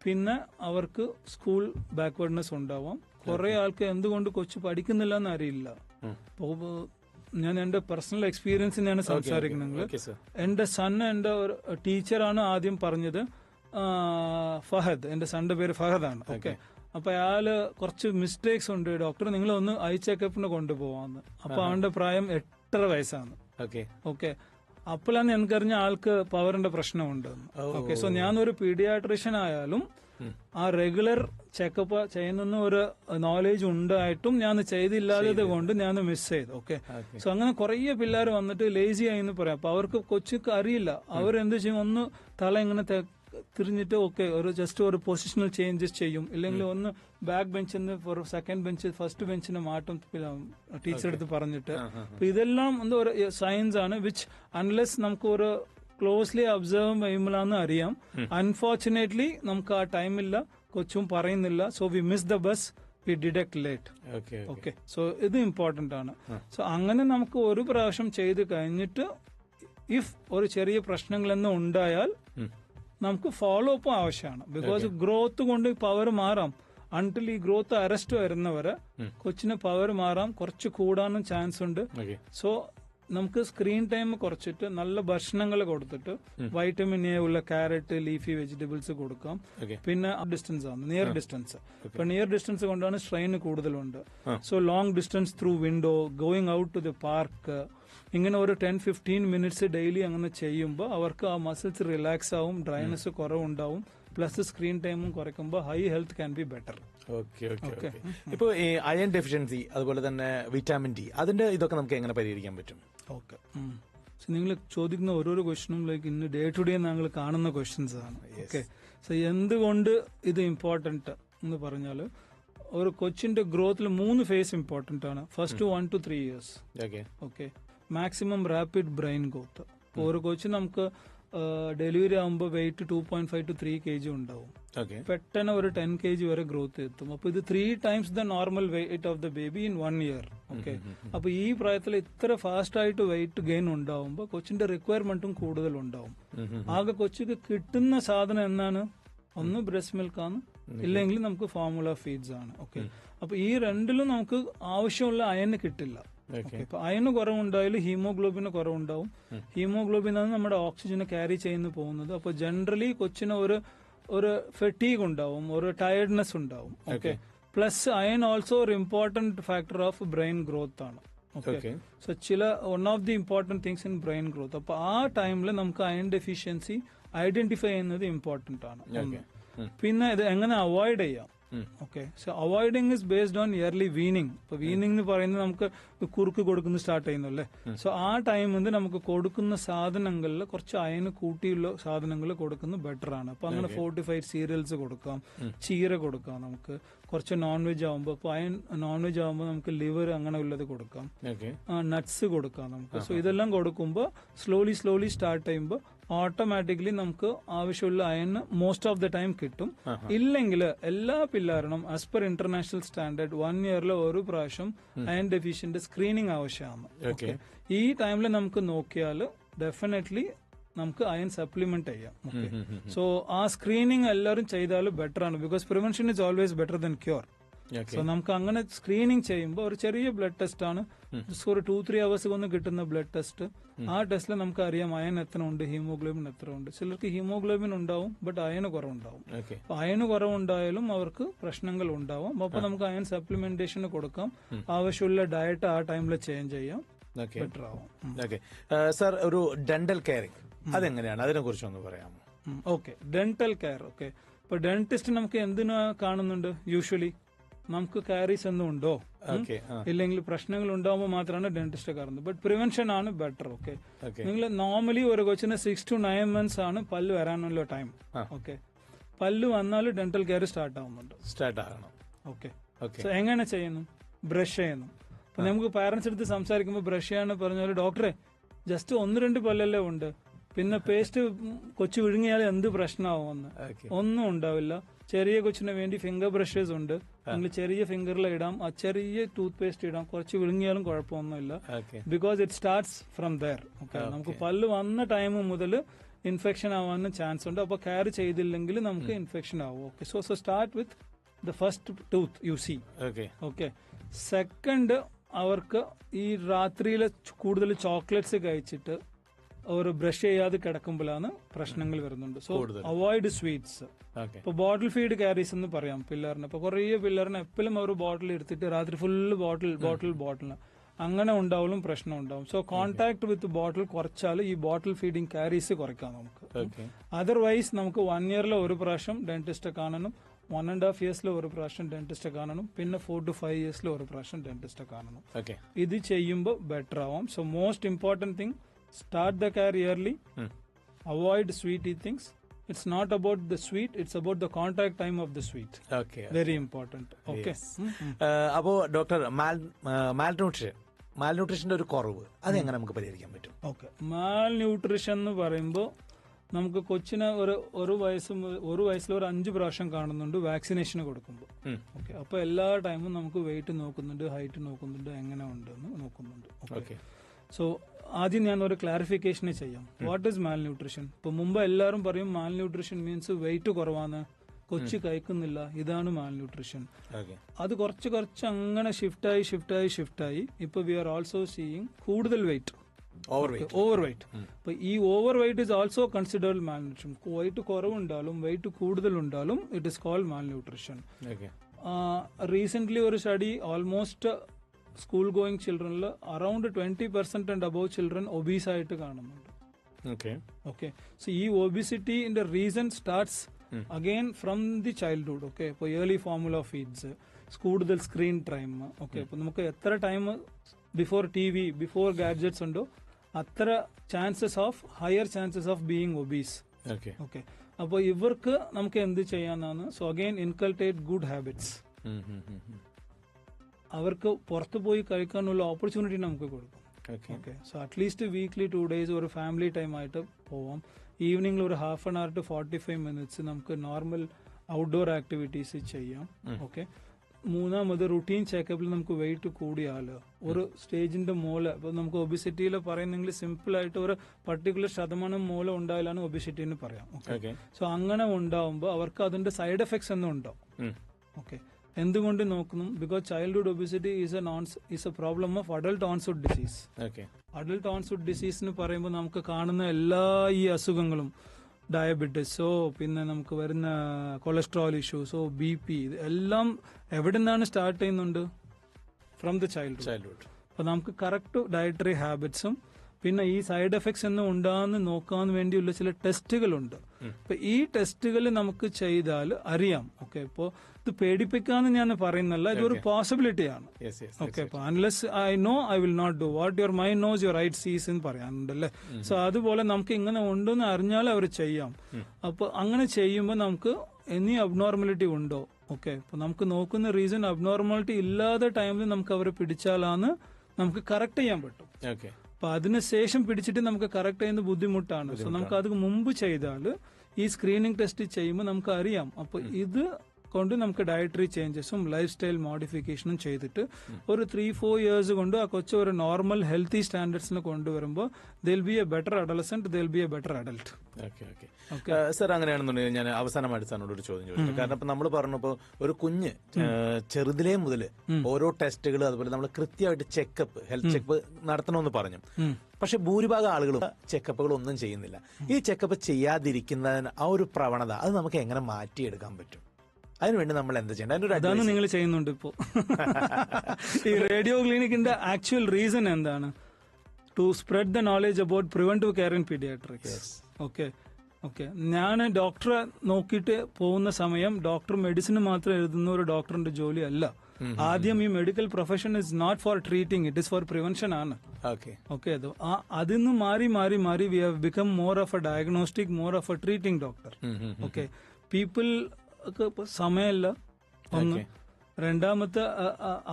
പിന്നെ അവർക്ക് സ്കൂൾ ബാക്ക്വേർഡ്നെസ് ഉണ്ടാവാം. കുറെ ആൾക്ക് എന്തുകൊണ്ട് കൊച്ചു പഠിക്കുന്നില്ല എന്ന് അറിയില്ല. ഞാൻ എന്റെ പേഴ്സണൽ എക്സ്പീരിയൻസ് ഞാൻ സംസാരിക്കുന്നത്. എന്റെ സൺ എന്റെ ഒരു ടീച്ചറാണ് ആദ്യം പറഞ്ഞത് ഫഹദ്. എന്റെ സണ്ടെ പേര് ഫഹദാണ്. ഓക്കെ അപ്പൊ അയാൾ കുറച്ച് മിസ്റ്റേക്സ് ഉണ്ട്. ഡോക്ടർ നിങ്ങൾ ഒന്ന് ഐ ചെക്കപ്പിന് കൊണ്ടുപോവാന്ന്. അപ്പൊ അവന്റെ പ്രായം എട്ടര വയസ്സാണ്. ഓക്കെ. ഓക്കെ. അപ്പോഴാണ് എനിക്കറിഞ്ഞ ആൾക്ക് പവറിന്റെ പ്രശ്നമുണ്ട് ഓക്കെ. സോ ഞാനൊരു പീഡിയാട്രിഷ്യൻ പീഡിയാട്രീഷ്യൻ ആയാലും ആ റെഗുലർ ചെക്കപ്പ് ചെയ്യുന്ന ഒരു നോളേജ് ഉണ്ടായിട്ടും ഞാൻ ചെയ്തില്ലാത്തത് കൊണ്ട് ഞാൻ മിസ് ചെയ്തു. ഓക്കെ. സോ അങ്ങനെ കുറേ പിള്ളേർ വന്നിട്ട് ലേസി ആയി എന്ന് പറയാം. അപ്പൊ അവർക്ക് കൊച്ചുക്ക് അറിയില്ല. അവരെന്ത് ചെയ്യും? ഒന്ന് തല ഇങ്ങനെ തിരിഞ്ഞിട്ട് ഓക്കെ ഒരു ജസ്റ്റ് ഒരു പൊസിഷണൽ ചേഞ്ചസ് ചെയ്യും. ഇല്ലെങ്കിൽ ഒന്ന് ബാക്ക് ബെഞ്ചിൽ നിന്ന് സെക്കൻഡ് ബെഞ്ച് ഫസ്റ്റ് ബെഞ്ചിന് മാറ്റം ടീച്ചർ എടുത്ത് പറഞ്ഞിട്ട്. അപ്പൊ ഇതെല്ലാം എന്താ ഒരു സയൻസ് ആണ് വിച്ച് അൺലെസ് നമുക്ക് ഒരു ക്ലോസ്ലി അബ്സർവ് ചെയ്യുമ്പോഴാന്ന് അറിയാം. അൺഫോർച്ചുനേറ്റ്ലി നമുക്ക് ആ ടൈമില്ല കൊച്ചും പറയുന്നില്ല. So we miss the bus we detect late Okay, okay. Okay so ഇത് ഇമ്പോർട്ടന്റ് ആണ്. സോ അങ്ങനെ നമുക്ക് ഒരു പ്രാവശ്യം ചെയ്ത് കഴിഞ്ഞിട്ട് ഇഫ് ഒരു ചെറിയ പ്രശ്നങ്ങളെന്നും ഉണ്ടായാൽ. നമുക്ക് ഫോളോ അപ്പ് ആവശ്യമാണ്. ബിക്കോസ് ഗ്രോത്ത് കൊണ്ട് പവർ മാറാം. അൺടിൽ ഈ ഗ്രോത്ത് അറസ്റ്റ് വരുന്നവരെ കൊച്ചിന് പവർ മാറാം. കുറച്ച് കൂടാനും ചാൻസ് ഉണ്ട്. സോ നമുക്ക് സ്ക്രീൻ ടൈം കുറച്ചിട്ട് നല്ല ഭക്ഷണങ്ങൾ കൊടുത്തിട്ട് വൈറ്റമിൻ എ ഉള്ള കാരറ്റ് ലീഫി വെജിറ്റബിൾസ് കൊടുക്കാം. പിന്നെ ഡിസ്റ്റൻസ് ആണ് നിയർ ഡിസ്റ്റൻസ് ഇപ്പൊ നിയർ ഡിസ്റ്റൻസ് കൊണ്ടാണ് സ്ട്രെയിൻ കൂടുതലുണ്ട്. So long distance through window going out to the park ഇങ്ങനെ ഒരു ടെൻ ഫിഫ്റ്റീൻ മിനിറ്റ്സ് ഡെയിലി അങ്ങനെ ചെയ്യുമ്പോൾ അവർക്ക് ആ മസിൽസ് റിലാക്സ് ആവും ഡ്രൈനസ് കുറവുണ്ടാവും. പ്ലസ് സ്ക്രീൻ ടൈമും കുറയ്ക്കുമ്പോൾ eye health can be better okay okay okay ഇപ്പൊ ഈ അയൺ ഡെഫിഷ്യൻസി അതുപോലെ തന്നെ വിറ്റാമിൻ ഡി അതിന്റെ ഇതൊക്കെ നമുക്ക് എങ്ങനെ പരിഹരിക്കാൻ പറ്റും? ഓക്കെ നിങ്ങൾ ചോദിക്കുന്ന ഓരോരോ ക്വസ്റ്റനും ലൈക്ക് ഇന്ന് ഡേ ടു ഡേ ഞങ്ങൾ കാണുന്ന ക്വസ്റ്റ്യൻസ് ആണ്. ഓക്കെ സോ എന്തുകൊണ്ട് ഇത് ഇമ്പോർട്ടന്റ് എന്ന് പറഞ്ഞാൽ ഒരു കൊച്ചിന്റെ ഗ്രോത്തിൽ മൂന്ന് ഫേസ് ഇമ്പോർട്ടന്റ് ആണ്. First one two three years okay okay maximum rapid brain growth ഒരു കൊച്ചു നമുക്ക് ഡെലിവറി ആകുമ്പോൾ weight two point five two three K G ഉണ്ടാവും. പെട്ടെന്ന് ഒരു ടെൻ കെ ജി വരെ ഗ്രോത്ത് എത്തും. അപ്പൊ ഇത് three times the normal weight of the baby in one year okay അപ്പൊ ഈ പ്രായത്തിൽ ഇത്ര ഫാസ്റ്റ് ആയിട്ട് വെയിറ്റ് ഗെയിൻ ഉണ്ടാവുമ്പോൾ കൊച്ചിന്റെ റിക്വയർമെന്റും കൂടുതൽ ഉണ്ടാവും. ആകെ കൊച്ചിക്ക് കിട്ടുന്ന സാധനം എന്നാണ്? ഒന്ന് ബ്രസ്റ്റ് മിൽക്ക് ആണ്. ഇല്ലെങ്കിൽ നമുക്ക് ഫോർമുല ഫീഡ്സ് ആണ്. ഓക്കെ അപ്പൊ ഈ രണ്ടിലും നമുക്ക് ആവശ്യമുള്ള അയന് കിട്ടില്ല. ഇപ്പൊ അയന് കുറവുണ്ടായാലും ഹീമോഗ്ലോബിന് കുറവുണ്ടാവും. ഹീമോഗ്ലോബിൻ ആണ് നമ്മുടെ ഓക്സിജനെ ക്യാരി ചെയ്യുന്നു പോകുന്നത്. അപ്പൊ ജനറലി കൊച്ചിന് ഒരു ഒരു ഫെറ്റീഗ് ഉണ്ടാവും ഒരു ടയർഡ്നെസ് ഉണ്ടാവും. ഓക്കെ പ്ലസ് അയൺ ഓൾസോ ഒരു important factor of brain growth ആണ്. ഓക്കെ സോ ചില one of the important things in brain growth അപ്പൊ ആ ടൈമിൽ നമുക്ക് അയൺ ഡെഫിഷ്യൻസി ഐഡന്റിഫൈ ചെയ്യുന്നത് ഇമ്പോർട്ടന്റ് ആണ്. പിന്നെ ഇത് എങ്ങനെ അവോയ്ഡ് ചെയ്യാം? Okay so avoiding is based on early weaning ഇപ്പൊ വീനിങ് എന്ന് പറയുന്നത് നമുക്ക് കുറുക്ക് കൊടുക്കുന്ന സ്റ്റാർട്ട് ചെയ്യുന്നു അല്ലേ സോ ആ ടൈമിൽ നമുക്ക് കൊടുക്കുന്ന സാധനങ്ങളിൽ കുറച്ച് അയന് കൂട്ടിയുള്ള സാധനങ്ങൾ കൊടുക്കുന്നത് ബെറ്റർ ആണ്. അപ്പൊ അങ്ങനെ ഫോർട്ടിഫൈഡ് സീരിയൽസ് കൊടുക്കാം. ചീര കൊടുക്കാം നമുക്ക്. കുറച്ച് നോൺ വെജ് ആകുമ്പോൾ അപ്പൊ അയൺ നോൺ വെജ് ആകുമ്പോൾ നമുക്ക് ലിവർ അങ്ങനെ ഉള്ളത് കൊടുക്കാം. നട്ട്സ് കൊടുക്കാം നമുക്ക്. സോ ഇതെല്ലാം കൊടുക്കുമ്പോൾ സ്ലോലി സ്ലോലി സ്റ്റാർട്ട് ചെയ്യുമ്പോൾ ഓട്ടോമാറ്റിക്കലി നമുക്ക് ആവശ്യമുള്ള iron most of the time കിട്ടും. ഇല്ലെങ്കിൽ എല്ലാ പിള്ളേരിനും as per international standard one ഇയറിൽ ഒരു പ്രാവശ്യം അയൺ ഡെഫിഷ്യന്റ് സ്ക്രീനിങ് ആവശ്യമാണ്. ഓക്കെ ഈ ടൈമിൽ നമുക്ക് നോക്കിയാൽ ഡെഫിനറ്റ്ലി നമുക്ക് അയൺ സപ്ലിമെന്റ് ചെയ്യാം. ഓക്കെ സോ ആ സ്ക്രീനിങ് എല്ലാവരും ചെയ്താലും ബെറ്റർ ആണ്. Because prevention is always better than cure so നമുക്ക് അങ്ങനെ സ്ക്രീനിങ് ചെയ്യുമ്പോൾ ഒരു ചെറിയ ബ്ലഡ് ടെസ്റ്റ് ആണ്. ഒരു ടു ത്രീ അവേഴ്സ് കൊണ്ട് കിട്ടുന്ന ബ്ലഡ് ടെസ്റ്റ് ആ ടെസ്റ്റിൽ നമുക്ക് അറിയാം അയൺ എത്ര ഉണ്ട് ഹീമോഗ്ലോബിൻ എത്ര ഉണ്ട്. ചിലർക്ക് ഹീമോഗ്ലോബിൻ ഉണ്ടാവും ബട്ട് അയന് കുറവുണ്ടാവും. അയൺ കുറവുണ്ടായാലും അവർക്ക് പ്രശ്നങ്ങൾ ഉണ്ടാവും. അപ്പൊ നമുക്ക് അയൺ സപ്ലിമെന്റേഷൻ കൊടുക്കാം. ആവശ്യമുള്ള ഡയറ്റ് ആ ടൈമിൽ ചേഞ്ച് ചെയ്യാം. ഓക്കെ ബെറ്റർ ആവും. ഓക്കെ സാർ ഒരു ഡെന്റൽ കെയറിംഗ് അതെങ്ങനെയാണ്? അതിനെ കുറിച്ച് ഒന്ന് പറയാമോ? ഓക്കെ ഡെന്റൽ കെയർ ഓക്കെ ഇപ്പൊ ഡെന്റിസ്റ്റ് നമുക്ക് എന്തിനാ കാണുന്നുണ്ട്? യൂഷ്വലി നമുക്ക് കാരീസ് ഒന്നും ഉണ്ടോ? ഇല്ലെങ്കിൽ പ്രശ്നങ്ങൾ ഉണ്ടാകുമ്പോൾ മാത്രമാണ് ഡെന്റിസ്റ്റ് കയറുന്നത് ബട്ട് പ്രിവെൻഷൻ ആണ് ബെറ്റർ ഓക്കെ നിങ്ങൾ നോർമലി ഒരു കൊച്ചിന് സിക്സ് ടു നയൻ മന്ത്സ് ആണ് പല്ല് വരാനുള്ള ടൈം. ഓക്കെ പല്ല് വന്നാൽ ഡെന്റൽ കെയർ സ്റ്റാർട്ട് ആവുന്നുണ്ട്. സ്റ്റാർട്ട് ആകണം. ഓക്കെ സോ എങ്ങനെ ചെയ്യുന്നു? ബ്രഷ് ചെയ്യുന്നു. അപ്പൊ നമുക്ക് പാരന്റ്സ് എടുത്ത് സംസാരിക്കുമ്പോൾ ബ്രഷ് ചെയ്യാന്ന് പറഞ്ഞാൽ ഡോക്ടറെ ജസ്റ്റ് ഒന്ന് രണ്ട് പല്ലല്ലേ ഉണ്ട്. പിന്നെ പേസ്റ്റ് കൊച്ചു വിഴുങ്ങിയാൽ എന്ത് പ്രശ്നമാവുമെന്ന് ഓക്കെ ഒന്നും ഉണ്ടാവില്ല. ചെറിയ കൊച്ചിന് വേണ്ടി ഫിംഗർ ബ്രഷസ് ഉണ്ട്. നിങ്ങൾ ചെറിയ ഫിംഗറിൽ ഇടാം. ആ ചെറിയ ടൂത്ത് പേസ്റ്റ് ഇടാം. കുറച്ച് വിഴുങ്ങിയാലും കുഴപ്പമൊന്നുമില്ല. Because it starts from there okay നമുക്ക് പല്ല് വന്ന ടൈം മുതൽ ഇൻഫെക്ഷൻ ആവാനും ചാൻസ് ഉണ്ട്. അപ്പൊ കെയർ ചെയ്തില്ലെങ്കിൽ നമുക്ക് ഇൻഫെക്ഷൻ ആവും. Okay so so start with the first tooth you see okay okay second അവർക്ക് ഈ രാത്രിയിലെ കൂടുതൽ ചോക്ലേറ്റ്സ് കഴിച്ചിട്ട് അവർ ബ്രഷ് ചെയ്യാതെ കിടക്കുമ്പോഴാണ് പ്രശ്നങ്ങൾ വരുന്നുണ്ട്. സോ അവോയ്ഡ് സ്വീറ്റ്സ് ഇപ്പൊ ബോട്ടിൽ ഫീഡ് ക്യാരീസ് എന്ന് പറയാം പിള്ളേറിന്. ഇപ്പൊ കുറേ പിള്ളേറിന് എപ്പോഴും അവർ ബോട്ടിൽ എടുത്തിട്ട് രാത്രി ഫുള്ള് ബോട്ടിൽ ബോട്ടിൽ ബോട്ടിൽ അങ്ങനെ ഉണ്ടാവലും പ്രശ്നം ഉണ്ടാവും. സോ കോൺടാക്ട് വിത്ത് ബോട്ടിൽ കുറച്ചാൽ ഈ ബോട്ടിൽ ഫീഡിങ് ക്യാരീസ് കുറയ്ക്കാം നമുക്ക്. ഓക്കെ അതർവൈസ് നമുക്ക് വൺ ഇയറിൽ ഒരു പ്രാവശ്യം ഡെന്റിസ്റ്റ് കാണണം. വൺ ആൻഡ് ഹാഫ് ഇയേഴ്സിൽ ഒരു പ്രാവശ്യം ഡെന്റിസ്റ്റ് കാണണം. പിന്നെ ഫോർ ടു ഫൈവ് ഇയേഴ്സിൽ ഒരു പ്രാവശ്യം ഡെന്റിസ്റ്റ് കാണണം. ഇത് ചെയ്യുമ്പോൾ ബെറ്റർ ആവാം. So most important thing start the care early avoid sweet ഈ things it's not about the sweet it's about the contact time of the sweet okay very important okay അപ്പോ ഡോക്ടർ മാൽ മാൽ ന്യൂട്രിഷൻ മാൽ ന്യൂട്രിഷന്റെ ഒരു കുറവ് അതെങ്ങനെ നമുക്ക് പരിഹരിക്കാൻ പറ്റും? ഓക്കെ മാൽന്യൂട്രിഷൻ എന്ന് പറയുമ്പോൾ നമുക്ക് കൊച്ചിന് ഒരു ഒരു വയസ്സ് ഒരു വയസ്സിൽ ഒരു അഞ്ച് പ്രാവശ്യം കാണുന്നുണ്ട് വാക്സിനേഷൻ കൊടുക്കുമ്പോൾ. ഓക്കെ അപ്പൊ എല്ലാ ടൈമും നമുക്ക് വെയിറ്റ് നോക്കുന്നുണ്ട് ഹൈറ്റ് നോക്കുന്നുണ്ട് എങ്ങനെ ഉണ്ടെന്ന് നോക്കുന്നുണ്ട്. ഓക്കെ സോ ആദ്യം ഞാൻ ഒരു ക്ലാരിഫിക്കേഷൻ ചെയ്യാം. വാട്ട് ഈസ് മാൽ ന്യൂട്രീഷൻ ഇപ്പൊ മുമ്പ് എല്ലാവരും പറയും മാൽ ന്യൂട്രീഷൻ മീൻസ് വെയിറ്റ് കുറവാണ്. കൊച്ചു കഴിക്കുന്നില്ല. ഇതാണ് മാൽ ന്യൂട്രീഷൻ അത് കുറച്ച് കുറച്ച് അങ്ങനെ ഷിഫ്റ്റായി ഷിഫ്റ്റായി ഷിഫ്റ്റായി ഇപ്പൊ വി ആർ ഓൾസോ സീയിങ് കൂടുതൽ വെയിറ്റ് ഓവർ വെയിറ്റ് അപ്പൊ ഈ over weight is also considered malnutrition weight കുറവുണ്ടാലും weight കൂടുതൽ ഉണ്ടാലും it is called malnutrition recent ഒരു study almost school going ചിൽഡ്രനിൽ around twenty percent and above children obese ആയിട്ട് കാണുന്നുണ്ട്. ഓക്കെ ഓക്കെ സോ ഈ ഒബിസിറ്റിന്റെ reason starts again from the childhood okay ഇപ്പോൾ ഏർലി ഫോമുല ഫീഡ്സ് കൂടുതൽ സ്ക്രീൻ ടൈം ഓക്കെ അപ്പോൾ നമുക്ക് എത്ര time before T V before gadgets ഉണ്ടോ അത്ര chances of higher chances of being obese okay okay അപ്പോൾ ഇവർക്ക് നമുക്ക് എന്ത് ചെയ്യാന്നാണ്? So again inculcate good habits അവർക്ക് പുറത്ത് പോയി കഴിക്കാനുള്ള ഓപ്പർച്യൂണിറ്റി നമുക്ക് കൊടുക്കും. Okay so at least weekly two days ഒരു ഫാമിലി ടൈം ആയിട്ട് പോവാം. ഈവനിങ്ങിൽ ഒരു half an hour to forty five minutes നമുക്ക് നോർമൽ ഔട്ട്ഡോർ ആക്ടിവിറ്റീസ് ചെയ്യാം. ഓക്കെ മൂന്നാമത് റുട്ടീൻ ചെക്കപ്പിൽ നമുക്ക് വെയിറ്റ് കൂടിയാൽ ഒരു സ്റ്റേജിന്റെ മൂല ഇപ്പൊ നമുക്ക് ഒബിസിറ്റിയിൽ പറയുന്നെങ്കിൽ സിമ്പിൾ ആയിട്ട് ഒരു പർട്ടിക്കുലർ ശതമാനം മൂല ഉണ്ടായാലാണ് ഒബിസിറ്റി എന്ന് പറയാം. സോ അങ്ങനെ ഉണ്ടാവുമ്പോൾ അവർക്ക് അതിന്റെ സൈഡ് എഫക്ട്സ് ഒന്നും ഉണ്ടാവും. ഓക്കെ എന്തുകൊണ്ട് നോക്കുന്നു? Because childhood obesity is a known is a problem of adult onset disease okay adult onset disease എന്ന് പറയുമ്പോൾ നമുക്ക് കാണുന്ന എല്ലാ ഈ അസുഖങ്ങളും ഡയബറ്റിസോ പിന്നെ നമുക്ക് വരുന്ന കൊളസ്ട്രോൾ ഇഷ്യൂസോ ബി പി എല്ലാം എവിടെ നിന്നാണ് സ്റ്റാർട്ട് ചെയ്യുന്നുണ്ട്? ഫ്രം ദ ചൈൽഡ് ചൈൽഡ്ഹുഡ് അപ്പൊ നമുക്ക് കറക്റ്റ് ഡയറ്ററി ഹാബിറ്റ്സും പിന്നെ ഈ സൈഡ് എഫക്ട്സ് ഒന്നും ഉണ്ടാകുന്ന നോക്കാൻ വേണ്ടിയുള്ള ചില ടെസ്റ്റുകളുണ്ട്. അപ്പൊ ഈ ടെസ്റ്റുകൾ നമുക്ക് ചെയ്താൽ അറിയാം. ഓക്കെ ഇപ്പോ ഇത് പേടിപ്പിക്കാന്ന് ഞാൻ പറയുന്നല്ല ഇതൊരു പോസിബിലിറ്റിയാണ് ഓക്കെ അപ്പൊ unless I know I will not do what your mind knows your right sees എന്ന് പറയാനുണ്ടല്ലേ സോ അതുപോലെ നമുക്ക് ഇങ്ങനെ ഉണ്ടെന്ന് അറിഞ്ഞാൽ അവർ ചെയ്യാം. അപ്പൊ അങ്ങനെ ചെയ്യുമ്പോൾ നമുക്ക് എനി അബ്നോർമാലിറ്റി ഉണ്ടോ? ഓക്കെ അപ്പൊ നമുക്ക് നോക്കുന്ന റീസൺ അബ്നോർമാലിറ്റി ഇല്ലാത്ത ടൈമിൽ നമുക്ക് അവരെ പിടിച്ചാലാണ് നമുക്ക് കറക്റ്റ് ചെയ്യാൻ പറ്റും. ഓക്കെ അപ്പൊ അതിനുശേഷം പിടിച്ചിട്ട് നമുക്ക് കറക്റ്റ് ചെയ്യുന്ന ബുദ്ധിമുട്ടാണ്. സോ നമുക്ക് അത് മുമ്പ് ചെയ്താൽ ഈ സ്ക്രീനിങ് ടെസ്റ്റ് ചെയ്യുമ്പോൾ നമുക്ക് അറിയാം അപ്പൊ ഇത് കൊണ്ട് നമുക്ക് ഡയറ്ററി ചേഞ്ചസും ലൈഫ് സ്റ്റൈൽ മോഡിഫിക്കേഷനും ചെയ്തിട്ട് ഒരു ത്രീ ഫോർ ഇയേഴ്സ് കൊണ്ട് ആ കൊച്ചു ഒരു നോർമൽ ഹെൽത്തി സ്റ്റാൻഡേർഡ്സിന് കൊണ്ടുവരുമ്പോൾ they'll be a better adolescent they'll be a better adult okay okay sir അങ്ങനെയാണെന്നുണ്ടെങ്കിൽ ഞാൻ അവസാനമായിട്ട് സാറിനോട് ഒരു ചോദ്യം ചോദിച്ചു കാരണം ഇപ്പൊ നമ്മൾ പറഞ്ഞപ്പോ ഒരു കുഞ്ഞ് ചെറുതിലേ മുതൽ ഓരോ ടെസ്റ്റുകൾ അതുപോലെ നമ്മൾ കൃത്യമായിട്ട് ചെക്കപ്പ് ഹെൽത്ത് ചെക്കപ്പ് നടത്തണമെന്ന് പറഞ്ഞു. പക്ഷെ ഭൂരിഭാഗം ആളുകളും ചെക്കപ്പുകൾ ഒന്നും ചെയ്യുന്നില്ല. ഈ ചെക്കപ്പ് ചെയ്യാതിരിക്കുന്നതിന് ആ ഒരു പ്രവണത അത് നമുക്ക് എങ്ങനെ മാറ്റിയെടുക്കാൻ പറ്റും? അതിനുവേണ്ടി നമ്മൾ എന്താ ചെയ്യേണ്ടത്? അതാണ് നിങ്ങൾ ചെയ്യുന്നുണ്ട് ഇപ്പോ. ഈ റേഡിയോ ക്ലിനിക്കിന്റെ ആക്ച്വൽ റീസൺ എന്താണ്? To spread the knowledge about preventive care in paediatrics okay okay ഞാൻ ഡോക്ടറെ നോക്കിയിട്ട് പോകുന്ന സമയം ഡോക്ടർ മെഡിസിൻ മാത്രം എഴുതുന്ന ഒരു ഡോക്ടറിന്റെ ജോലി അല്ല ആദ്യം ഈ medical profession is not for treating it is for prevention ആണ്. ഓക്കെ ഓക്കെ നിന്ന് മാറി മാറി മാറി we have become more of a diagnostic more of a treating doctor okay people ഇപ്പൊ സമയമല്ല. ഒന്ന്. രണ്ടാമത്തെ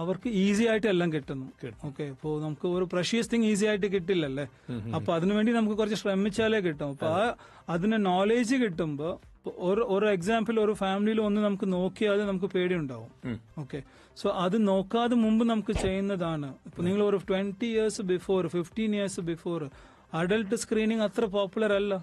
അവർക്ക് ഈസി ആയിട്ട് എല്ലാം കിട്ടുന്നു. ഓക്കെ ഇപ്പോ നമുക്ക് ഒരു പ്രഷ്യസ് തിങ് ഈസി ആയിട്ട് കിട്ടില്ലല്ലേ? അപ്പൊ അതിനുവേണ്ടി നമുക്ക് കുറച്ച് ശ്രമിച്ചാലേ കിട്ടും. അപ്പൊ ആ അതിന് നോളേജ് കിട്ടുമ്പോ ഒരു ഒരു എക്സാമ്പിൾ ഒരു ഫാമിലിയിൽ ഒന്ന് നമുക്ക് നോക്കിയാൽ നമുക്ക് പേടി ഉണ്ടാവും ഓക്കെ സോ അത് നോക്കാതെ മുമ്പ് നമുക്ക് ചെയ്യുന്നതാണ്. ഇപ്പൊ നിങ്ങൾ ഒരു twenty years before fifteen years before adult screening അത്ര പോപ്പുലർ അല്ല.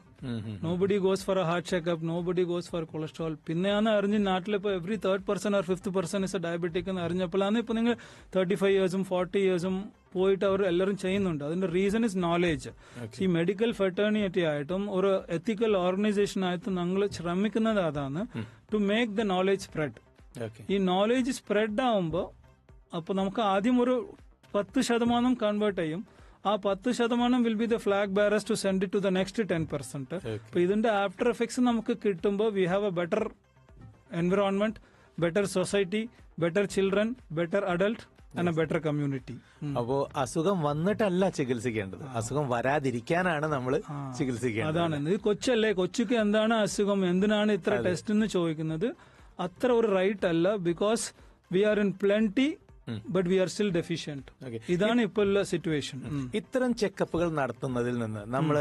Nobody goes for a heart checkup nobody goes for cholesterol പിന്നെയാണ് അറിഞ്ഞ് നാട്ടിലിപ്പോ every third person or fifth person is a diabetic എന്ന് അറിഞ്ഞപ്പോഴാണ് ഇപ്പൊ നിങ്ങൾ തേർട്ടി ഫൈവ് ഇയേഴ്സും ഫോർട്ടി ഇയേഴ്സും പോയിട്ട് അവർ എല്ലാവരും ചെയ്യുന്നുണ്ട്. അതിന്റെ റീസൺ ഇസ് നോളേജ് ഈ മെഡിക്കൽ ഫെറ്റേണിറ്റി ആയിട്ടും ഒരു എത്തിക്കൽ ഓർഗനൈസേഷൻ ആയിട്ടും നമ്മൾ ശ്രമിക്കുന്നത് അതാണ് to make the knowledge spread ഈ നോളേജ് സ്പ്രെഡ് ആവുമ്പോൾ അപ്പൊ നമുക്ക് ആദ്യം ഒരു പത്ത് ശതമാനം കൺവേർട്ട് ചെയ്യും. ആ പത്ത് ശതമാനം will be the flag bearers to send to the next ten percent അപ്പൊ ഇതിന്റെ ആഫ്റ്റർ എഫക്ട്സ് നമുക്ക് കിട്ടുമ്പോൾ we have a better environment better society better children better adult and a better community അപ്പോ അസുഖം വന്നിട്ടല്ല ചികിത്സിക്കേണ്ടത്. അസുഖം വരാതിരിക്കാനാണ് നമ്മൾ ചികിത്സിക്കേണ്ടത്. അതാണ്. ഇത് കൊച്ചല്ലേ? കൊച്ചുക്ക് എന്താണ് അസുഖം? എന്തിനാണ് ഇത്ര ടെസ്റ്റ് എന്ന് ചോദിക്കുന്നത്? അത്ര ഒരു റൈറ്റ് അല്ല because we are in plenty but we are still deficient ഇതാണ് ഇപ്പൊ ഇപ്പോഴുള്ള സിറ്റുവേഷൻ ഇത്തരം ചെക്കപ്പുകൾ നടത്തുന്നതിൽ നിന്ന് നമ്മൾ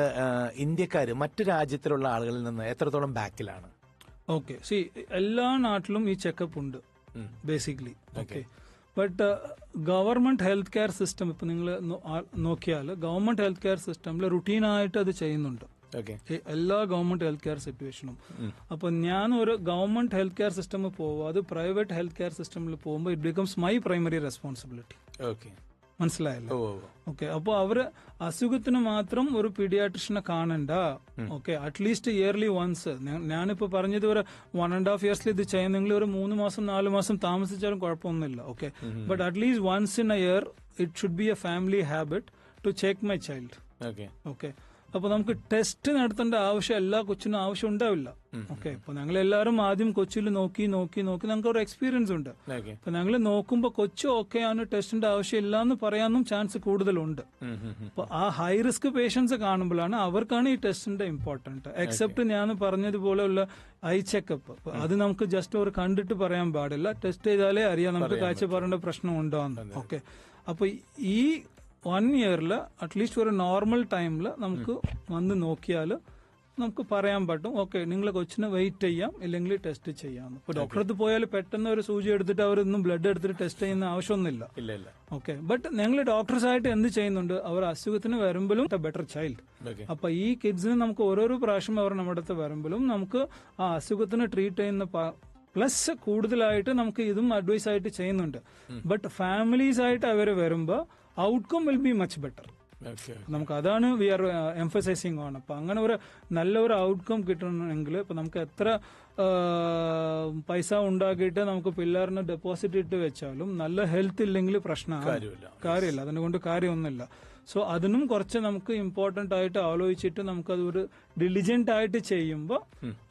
ഇന്ത്യക്കാര് മറ്റു രാജ്യത്തിലുള്ള ആളുകളിൽ നിന്ന് എത്രത്തോളം ബാക്കിലാണ്? ഓക്കെ സി എല്ലാ നാട്ടിലും ഈ ചെക്കപ്പ് ഉണ്ട് basically okay but government health care system ഇപ്പൊ നിങ്ങൾ നോക്കിയാൽ ഗവൺമെന്റ് ഹെൽത്ത് കെയർ സിസ്റ്റമിൽ റുട്ടീനായിട്ട് അത് ചെയ്യുന്നുണ്ട്. എല്ലാ ഗവൺമെന്റ് ഹെൽത്ത് കെയർ സിറ്റുവേഷനും അപ്പൊ ഞാൻ ഒരു ഗവൺമെന്റ് ഹെൽത്ത് കെയർ സിസ്റ്റമിൽ പോവാതെ പ്രൈവറ്റ് ഹെൽത്ത് കെയർ സിസ്റ്റമിൽ പോകുമ്പോൾ it becomes my primary responsibility okay മനസ്സിലായല്ലോ ഓക്കെ അപ്പൊ അവർ അസുഖത്തിന് മാത്രം ഒരു പീഡിയാട്രിഷനെ കാണണ്ട. ഓക്കെ അറ്റ്ലീസ്റ്റ് ഇയർലി വൺസ് ഞാനിപ്പോ പറഞ്ഞത് ഒരു വൺ ആൻഡ് ഹാഫ് ഇയേഴ്സിൽ ഇത് ചെയ്യുന്നെങ്കിൽ ഒരു മൂന്ന് മാസം നാല് മാസം താമസിച്ചാലും കുഴപ്പമൊന്നുമില്ല. Okay but at least once in a year it should be a family habit to check my child okay okay അപ്പൊ നമുക്ക് ടെസ്റ്റ് നടത്തേണ്ട ആവശ്യം എല്ലാ കൊച്ചിനും ആവശ്യം ഉണ്ടാവില്ല. ഓക്കെ ഇപ്പൊ ഞങ്ങൾ എല്ലാവരും ആദ്യം കൊച്ചിയിൽ നോക്കി നോക്കി നോക്കി ഞങ്ങൾക്ക് ഒരു എക്സ്പീരിയൻസ് ഉണ്ട് അപ്പൊ ഞങ്ങൾ നോക്കുമ്പോൾ കൊച്ചു ഓക്കെ ആണ് ടെസ്റ്റിന്റെ ആവശ്യം ഇല്ല എന്ന് പറയാനും ചാൻസ് കൂടുതലുണ്ട്. അപ്പൊ ആ ഹൈ റിസ്ക് പേഷ്യൻസ് കാണുമ്പോഴാണ് അവർക്കാണ് ഈ ടെസ്റ്റിന്റെ ഇമ്പോർട്ടന്റ് എക്സെപ്റ്റ് ഞാൻ പറഞ്ഞതുപോലെയുള്ള ഐ ചെക്കപ്പ് അത് നമുക്ക് ജസ്റ്റ് ഒരു കണ്ടിട്ട് പറയാൻ പാടില്ല. ടെസ്റ്റ് ചെയ്താലേ അറിയാം നമുക്ക് കാഴ്ചപ്പാടിന്റെ പ്രശ്നം ഉണ്ടോ എന്ന്. ഓക്കെ അപ്പൊ ഈ വൺ ഇയറിൽ അറ്റ്ലീസ്റ്റ് ഒരു നോർമൽ ടൈമിൽ നമുക്ക് വന്ന് നോക്കിയാൽ നമുക്ക് പറയാൻ പറ്റും ഓക്കെ നിങ്ങൾ കൊച്ചിനെ വെയിറ്റ് ചെയ്യാം ഇല്ലെങ്കിൽ ടെസ്റ്റ് ചെയ്യാം ഇപ്പൊ ഡോക്ടറെ അടുത്ത് പോയാൽ പെട്ടെന്ന് ഒരു സൂചി എടുത്തിട്ട് അവരൊന്നും ബ്ലഡ് എടുത്തിട്ട് ടെസ്റ്റ് ചെയ്യുന്ന ആവശ്യമൊന്നുമില്ല. ഓക്കെ ബട്ട് ഞങ്ങൾ ഡോക്ടേഴ്സ് ആയിട്ട് എന്ത് ചെയ്യുന്നുണ്ട് അവർ അസുഖത്തിന് വരുമ്പോഴും ബെറ്റർ ചൈൽഡ് അപ്പൊ ഈ കിഡ്സിന് നമുക്ക് ഓരോരോ പ്രാവശ്യം അവർ നമ്മുടെ അടുത്ത് വരുമ്പോഴും നമുക്ക് ആ അസുഖത്തിന് ട്രീറ്റ് ചെയ്യുന്ന പ്ലസ് കൂടുതലായിട്ട് നമുക്ക് ഇതും അഡ്വൈസ് ആയിട്ട് ചെയ്യുന്നുണ്ട്. ബട്ട് ഫാമിലീസ് ആയിട്ട് അവർ വരുമ്പോൾ outcome will be much better നമുക്ക് അതാണ് വി ആർ എംഫസൈസിങ് ആണ് അപ്പൊ അങ്ങനെ ഒരു നല്ല ഒരു ഔട്ട്കം കിട്ടണമെങ്കിൽ ഇപ്പൊ നമുക്ക് എത്ര പൈസ ഉണ്ടാക്കിയിട്ട് നമുക്ക് പിള്ളേറിന് ഡെപ്പോസിറ്റ് ഇട്ട് വെച്ചാലും നല്ല ഹെൽത്ത് ഇല്ലെങ്കിൽ പ്രശ്നമാണ് കാര്യമില്ല. കാര്യമില്ല. കൊണ്ട് കാര്യമൊന്നുമില്ല. സോ അതിനും കുറച്ച് നമുക്ക് ഇമ്പോർട്ടന്റ് ആയിട്ട് ആലോചിച്ചിട്ട് നമുക്കത് ഒരു ഡിലിജന്റ് ആയിട്ട് ചെയ്യുമ്പോൾ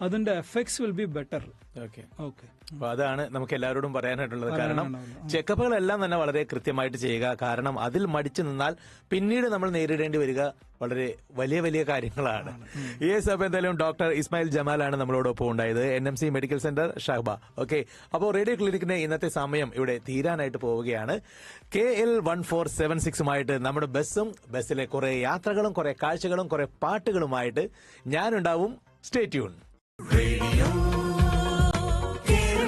അതിന്റെ effects will be better okay. Okay. അപ്പൊ അതാണ് നമുക്ക് എല്ലാവരോടും പറയാനായിട്ടുള്ളത്. കാരണം ചെക്കപ്പുകളെല്ലാം തന്നെ വളരെ കൃത്യമായിട്ട് ചെയ്യുക. കാരണം അതിൽ മടിച്ചു നിന്നാൽ പിന്നീട് നമ്മൾ നേരിടേണ്ടി വരിക വളരെ വലിയ വലിയ കാര്യങ്ങളാണ്. ഈ സമയം എന്തായാലും ഡോക്ടർ ഇസ്മായിൽ ജമാലാണ് നമ്മളോടൊപ്പം ഉണ്ടായത്. N M C medical centre Shahaba. Okay. അപ്പോൾ റേഡിയോ ക്ലിനിക്കിന്റെ ഇന്നത്തെ സമയം ഇവിടെ തീരാനായിട്ട് പോവുകയാണ്. K L one four seven സിക്സുമായിട്ട് നമ്മുടെ ബസ്സും ബസ്സിലെ കുറെ യാത്രകളും കുറെ കാഴ്ചകളും കുറെ പാട്ടുകളുമായിട്ട് ഞാനുണ്ടാവും. Stay tune.